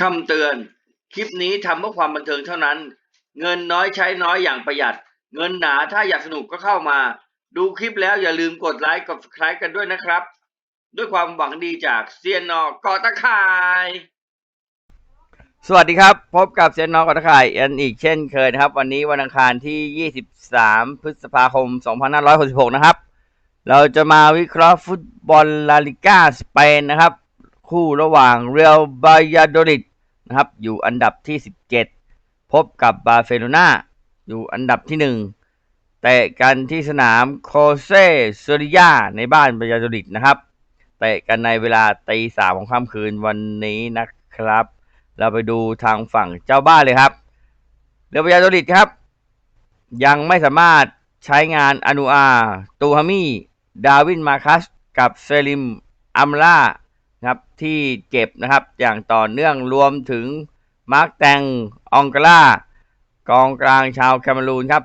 คำเตือน คลิปนี้ทำเพื่อความบันเทิงเท่านั้น เงินน้อยใช้น้อยอย่างประหยัด เงินหนาถ้าอยากสนุกก็เข้ามา ดูคลิปแล้วอย่าลืมกดไลค์กด subscribe กันด้วยนะครับ ด้วยความหวังดีจากเซียนนอกอตะข่าย สวัสดีครับ พบกับเซียนนอกอตะข่ายอันอีกเช่นเคยนะครับ วันนี้วันอังคารที่ 23 พฤษภาคม 2566 นะครับ เราจะมาวิเคราะห์ฟุตบอลลาลิก้าสเปนนะครับ คู่ระหว่างเรอัลบายาโดริดนะครับอยู่อันดับที่ 17 พบกับบาร์เซโลนาอยู่อันดับที่ 1 เตะกันที่สนามโคเซเซริยาในบ้านบายาโดริดนะครับ เตะกันในเวลาตีสามของค่ำคืนวันนี้นะครับ เราไปดูทางฝั่งเจ้าบ้านเลยครับเรอัลบายาโดริดครับ ยังไม่สามารถใช้งานอนุอา ตูฮามี ดาวินมาคัส กับเซลิมอัมล่า นะครับที่เจ็บนะครับอย่างต่อเนื่องรวมถึงมาร์กแตงองกล่ากองกลางชาวแคเมรูนครับ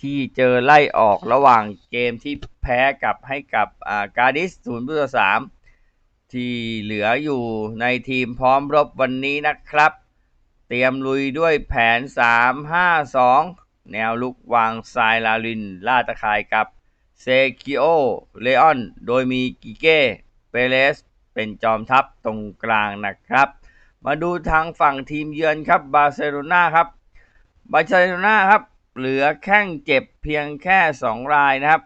ที่เจอไล่ออกระหว่างเกมที่แพ้กับให้กับการดิสศูนย์ต่อสามที่เหลืออยู่ในทีมพร้อมรบวันนี้นะครับ เตรียมลุยด้วยแผน 3-5-2 แนวลุกวางซายลาลินล่าตะข่ายกับเซคิโอเลออน โดยมีกิเก้ เปเรส เป็นจอมทัพตรงกลางนะครับ มาดูทางฝั่งทีมเยือนครับบาร์เซโลนาครับบาร์เซโลนาครับเหลือแข้งเจ็บเพียงแค่ 2 รายนะครับ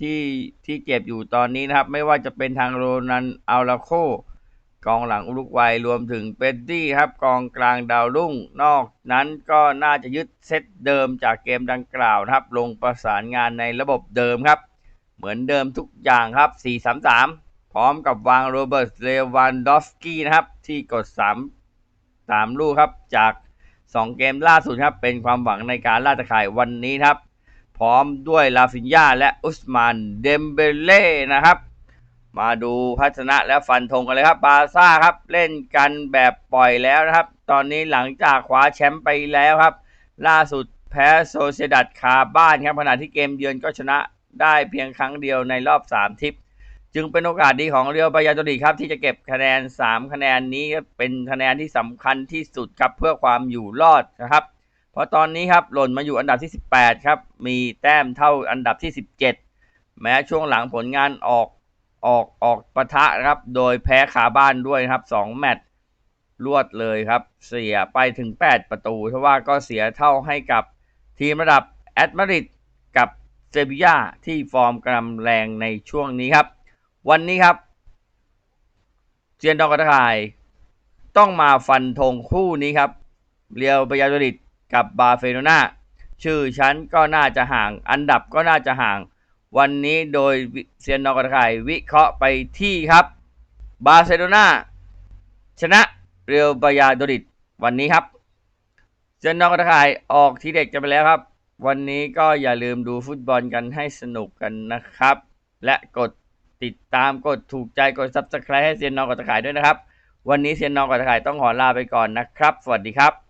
ที่ที่เจ็บอยู่ตอนนี้นะครับ ไม่ว่าจะเป็นทางโรนันอัลลาโคกองหลังอุรุกวัยรวมถึงเปดดี้ครับกองกลางดาวรุ่ง นอกนั้นก็น่าจะยึดเซตเดิมจากเกมดังกล่าวนะครับ ลงประสานงานในระบบเดิมครับ เหมือนเดิมทุกอย่างครับ 4-3-3 พร้อมกับวางโรเบิร์ตเลวันดอฟสกี้นะครับ ที่กด 3 3 ลูกครับ จาก 2 เกมล่าสุดครับ เป็นความหวังในการล่าตะข่ายวันนี้ครับ พร้อมด้วยลาฟินยาและอุสมานเดมเบเล่นะครับ มาดูพัฒนะและฟันธงกันเลยครับบาซ่าครับ เล่นกันแบบปล่อยแล้วนะครับ ตอนนี้หลังจากคว้าแชมป์ไปแล้วครับ ล่าสุดแพ้โซเซดัดคาบ้านครับขณะที่เกมเยือนก็ชนะได้เพียงครั้งเดียวในรอบ 3 ทิป จึงเป็นโอกาสดีของเรียวบายาโดริครับ ที่จะเก็บคะแนน 3 คะแนนนี้เป็นคะแนนที่สำคัญที่สุดครับเพื่อความอยู่รอดนะครับ เพราะตอนนี้ครับหล่นมาอยู่อันดับที่ 18 ครับ มีแต้มเท่าอันดับที่ 17 แม้ช่วงหลังผลงานออกออกออกปะทะครับ โดยแพ้ขาบ้านด้วยครับ 2 แมตช์รวดเลยครับ เสียไปถึง 8 ประตูเพราะว่าก็เสียเท่าให้กับทีมระดับแอตมาริดกับเซบียาที่ฟอร์มกำลังแรงในช่วงนี้ครับ วันนี้ครับเซียนดอกกระต่าย ต้องมาฟันธงคู่นี้ครับ เรียวบายาโดริดกับบาเฟโลนาชื่อชั้นก็น่าจะห่าง อันดับก็น่าจะห่าง วันนี้โดยเซียนนอกกระต่ายวิเคราะห์ไปที่ครับ บาเซโลนาชนะเรียวบายาโดริดวันนี้ครับเซียนนอกกระต่ายออกทีเด็กกันไปแล้วครับ วันนี้ก็อย่าลืมดูฟุตบอลกันให้สนุกกันนะครับ และกด ติดตามกดถูกใจกด subscribe ให้เซียนนอกกระข่ายด้วยนะครับ วันนี้เซียนนอกกระข่ายต้องขอลาไปก่อนนะครับ สวัสดีครับ